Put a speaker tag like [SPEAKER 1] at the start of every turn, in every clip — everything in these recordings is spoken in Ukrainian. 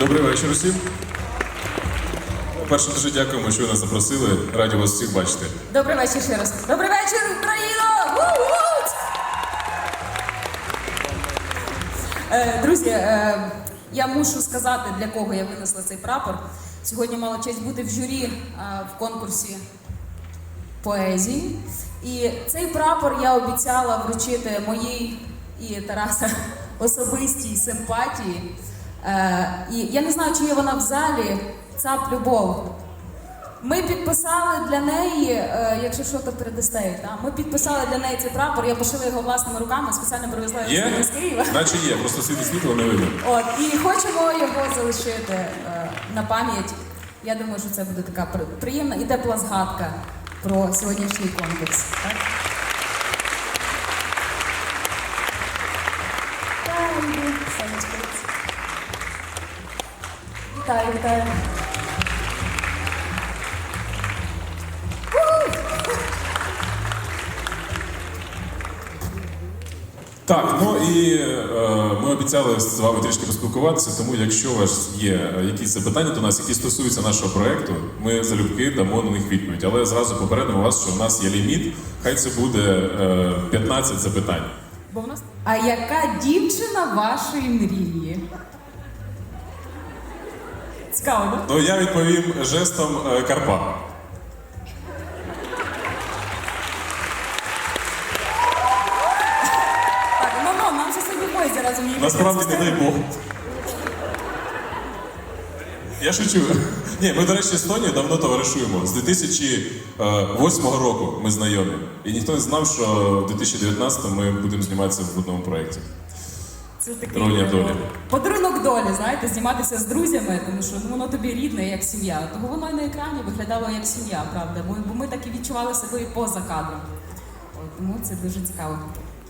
[SPEAKER 1] Добрий вечір усім. Перше, дуже дякуємо, що ви нас запросили. Раді вас всіх бачити.
[SPEAKER 2] Добрий вечір ще раз. Добрий вечір, Україно! Е, Друзі, е, я мушу сказати, для кого я винесла цей прапор. Сьогодні мала честь бути в журі е, в конкурсі поезії. І цей прапор я обіцяла вручити моїй і Тараса особистій симпатії. Е, І я не знаю, чи є вона в залі. Цап любов. Ми підписали для неї, е, якщо що, то передасте? Ми підписали для неї цей прапор, я пошила його власними руками, спеціально привезла його з Києва.
[SPEAKER 1] Наче є, просто світло світло не видно.
[SPEAKER 2] От, і хочемо його залишити е, на пам'ять. Я думаю, що це буде така при- приємна і тепла згадка про сьогоднішній конкурс. Так? Вітаю, вітаю.
[SPEAKER 1] Так, ну і е, ми обіцяли з вами трішки поспілкуватися, тому якщо у вас є е, якісь запитання до нас, які стосуються нашого проекту, ми залюбки дамо на них відповідь. Але зразу попередимо вас, що в нас є ліміт, хай це буде е, 15 запитань.
[SPEAKER 2] Бо в нас... А яка дівчина вашої мрії? Цікаво, да?
[SPEAKER 1] Ну я відповім жестом е, Карпа.
[SPEAKER 2] Так, ну ну, нам же сьогодні поїзді разом їхати.
[SPEAKER 1] Насправді не дай Бог. Я шучу. Ні, ми, до речі, з Тоні давно товаришуємо. З 2008 року ми знайомі. І ніхто не знав, що в 2019 ми будемо зніматися в одному проєкті.
[SPEAKER 2] Це такий
[SPEAKER 1] Іронія долі.
[SPEAKER 2] подарунок долі, знаєте, зніматися з друзями, тому що ну, воно тобі рідне, як сім'я. Того воно і на екрані виглядало як сім'я, правда. Бо, бо ми так і відчували себе і поза кадром. От, тому це дуже цікаво.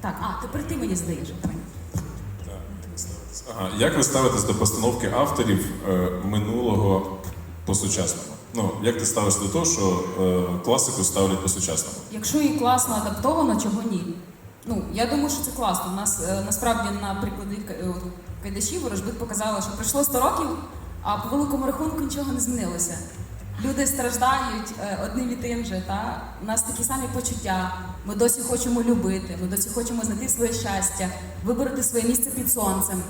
[SPEAKER 2] Так, а тепер ти мені здаєш. Давай.
[SPEAKER 1] Ага. Як ви ставитесь до постановки авторів е, минулого по сучасному? Ну, як ти ставишся до того, що е, класику ставлять по сучасному?
[SPEAKER 2] Якщо її класно адаптовано, чого ні? Ну, я думаю, що це класно. У нас е, насправді на прикладі е, Кайдашів Ворожбит показала, що пройшло 100 років, а по великому рахунку нічого не змінилося. Люди страждають е, одним і тим же. Та? У нас такі самі почуття. Ми досі хочемо любити, ми досі хочемо знайти своє щастя, вибороти своє місце під сонцем.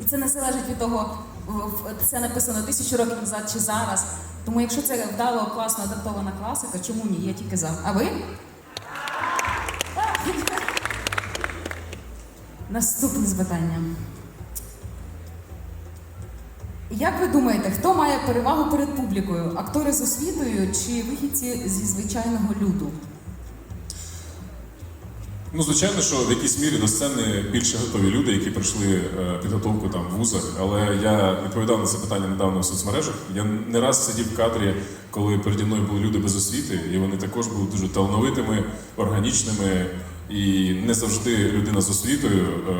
[SPEAKER 2] І це не залежить від того, це написано тисячу років назад чи зараз. Тому якщо це вдало, класно адаптована класика, чому ні? Я тільки за. А ви? Наступне запитання. Як ви думаєте, хто має перевагу перед публікою? Актори з освітою чи вихідці зі звичайного люду?
[SPEAKER 1] Ну, звичайно, що в якійсь мірі до сцени більше готові люди, які пройшли е, підготовку там в вузах. Але я відповідав на це питання недавно в соцмережах. Я не раз сидів в кадрі, коли переді мною були люди без освіти, і вони також були дуже талановитими, органічними. І не завжди людина з освітою е,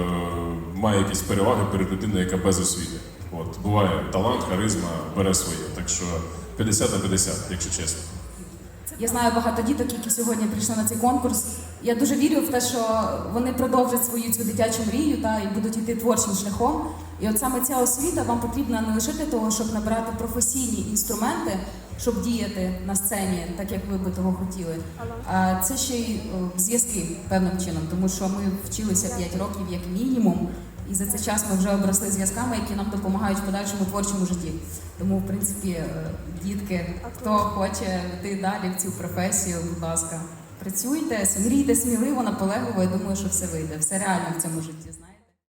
[SPEAKER 1] має якісь переваги перед людиною, яка без освіти. От буває талант, харизма бере своє. Так що 50 на 50, якщо чесно.
[SPEAKER 2] Я знаю багато діток, які сьогодні прийшли на цей конкурс. Я дуже вірю в те, що вони продовжать свою цю дитячу мрію та і будуть йти творчим шляхом. І от саме ця освіта вам потрібна не лише для того, щоб набирати професійні інструменти, щоб діяти на сцені, так як ви би того хотіли. А це ще й зв'язки певним чином, тому що ми вчилися 5 років як мінімум. І за цей час ми вже обросли зв'язками, які нам допомагають в подальшому творчому житті. Тому, в принципі, е, дітки, хто хоче йти далі в цю професію, будь ласка, працюйте, мрійте сміливо, наполегливо. Я думаю, що все вийде. Все реально в цьому житті.